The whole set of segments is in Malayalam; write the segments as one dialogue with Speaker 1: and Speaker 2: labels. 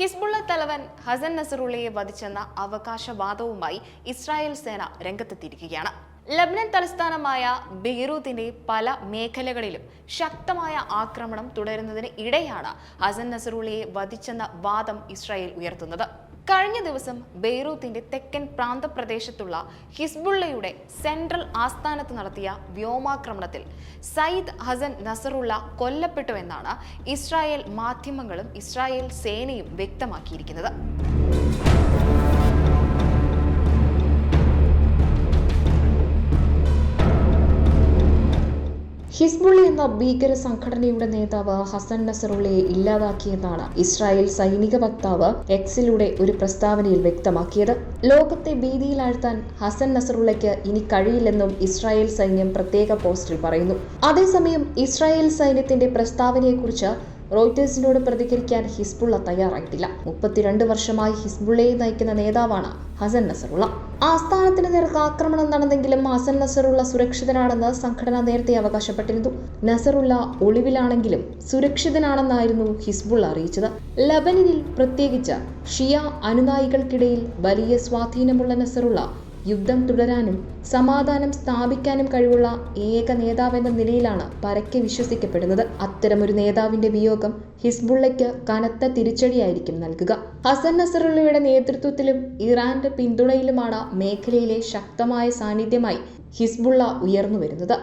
Speaker 1: ഹിസ്ബുള്ള തലവൻ ഹസൻ നസറുള്ളയെ വധിച്ചെന്ന അവകാശവാദവുമായി ഇസ്രായേൽ സേന രംഗത്തെത്തിയിരിക്കുകയാണ്. ലബ്നൻ തലസ്ഥാനമായ ബെയ്റൂത്തിന്റെ പല മേഖലകളിലും ശക്തമായ ആക്രമണം തുടരുന്നതിന് ഇടെയാണ് ഹസൻ നസറുള്ളയെ വധിച്ചെന്ന വാദം ഇസ്രായേൽ ഉയർത്തുന്നത്. കഴിഞ്ഞ ദിവസം ബെയ്റൂത്തിന്റെ തെക്കൻ പ്രാന്തപ്രദേശത്തുള്ള ഹിസ്ബുള്ളയുടെ സെൻട്രൽ ആസ്ഥാനത്ത് നടത്തിയ വ്യോമാക്രമണത്തിൽ സയ്യിദ് ഹസൻ നസറുള്ള കൊല്ലപ്പെട്ടുവെന്നാണ് ഇസ്രായേൽ മാധ്യമങ്ങളും ഇസ്രായേൽ സേനയും വ്യക്തമാക്കിയിരിക്കുന്നത്.
Speaker 2: ഹിസ്ബുള്ളി എന്ന ഭീകര സംഘടനയുടെ നേതാവ് ഹസൻ നസറുള്ളയെ ഇല്ലാതാക്കിയെന്നാണ് ഇസ്രായേൽ സൈനിക വക്താവ് എക്സിലൂടെ ഒരു പ്രസ്താവനയിൽ വ്യക്തമാക്കിയത്. ലോകത്തെ ഭീതിയിലാഴ്ത്താൻ ഹസൻ നസറുള്ളയ്ക്ക് ഇനി കഴിയില്ലെന്നും ഇസ്രായേൽ സൈന്യം പ്രത്യേക പോസ്റ്റിൽ പറയുന്നു. അതേസമയം ഇസ്രായേൽ സൈന്യത്തിന്റെ പ്രസ്താവനയെക്കുറിച്ച് റോയിറ്റേഴ്സിനോട് പ്രതികരിക്കാൻ ഹിസ്ബുള്ള തയ്യാറായിട്ടില്ല. മുപ്പത്തിരണ്ട് വർഷമായി ഹിസ്ബുള്ളയെ നയിക്കുന്ന നേതാവാണ് ഹസൻ നസറുള്ള. ആസ്ഥാനത്തിന് നേർക്ക് ആക്രമണം നടന്നെങ്കിലും ഹസൻ നസറുള്ള സുരക്ഷിതനാണെന്ന് സംഘടന നേരത്തെ അവകാശപ്പെട്ടിരുന്നു. നസറുള്ള ഒളിവിലാണെങ്കിലും സുരക്ഷിതനാണെന്നായിരുന്നു ഹിസ്ബുള്ള അറിയിച്ചത്. ലബനനിൽ പ്രത്യേകിച്ച് ഷിയ അനുനായികൾക്കിടയിൽ വലിയ സ്വാധീനമുള്ള നസറുള്ള യുദ്ധം തുടരാനും സമാധാനം സ്ഥാപിക്കാനും കഴിവുള്ള ഏക നേതാവെന്ന നിലയിലാണ് പരക്കെ വിശ്വസിക്കപ്പെടുന്നത്. അത്തരമൊരു നേതാവിന്റെ വിയോഗം ഹിസ്ബുള്ളയ്ക്ക് കനത്ത തിരിച്ചടിയായിരിക്കും നൽകുക. ഹസൻ നസറുള്ളയുടെ നേതൃത്വത്തിലും ഇറാന്റെ പിന്തുണയിലുമാണ് മേഖലയിലെ ശക്തമായ സാന്നിധ്യമായി ഹിസ്ബുള്ള ഉയർന്നു വരുന്നത്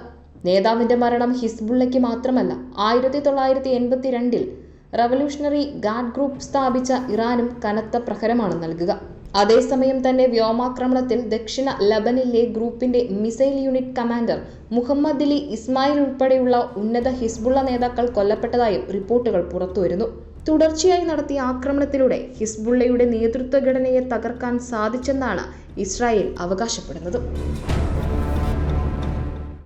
Speaker 2: നേതാവിന്റെ മരണം ഹിസ്ബുള്ളയ്ക്ക് മാത്രമല്ല ആയിരത്തി തൊള്ളായിരത്തി എൺപത്തിരണ്ടിൽ റവല്യൂഷണറി ഗാർഡ് ഗ്രൂപ്പ് സ്ഥാപിച്ച ഇറാനും കനത്ത പ്രഹരമാണ് നൽകുക. അതേസമയം തന്നെ വ്യോമാക്രമണത്തിൽ ദക്ഷിണ ലബനിലെ ഗ്രൂപ്പിന്റെ missile unit commander Mohammed Ali Ismail ഉൾപ്പെടെയുള്ള ഉന്നത ഹിസ്ബുള്ള നേതാക്കൾ കൊല്ലപ്പെട്ടതായും റിപ്പോർട്ടുകൾ പുറത്തുവരുന്നു. തുടർച്ചയായി നടത്തിയ ആക്രമണത്തിലൂടെ ഹിസ്ബുള്ളയുടെ നേതൃത്വ ഘടനയെ തകർക്കാൻ സാധിച്ചെന്നാണ് ഇസ്രായേൽ അവകാശപ്പെടുന്നത്.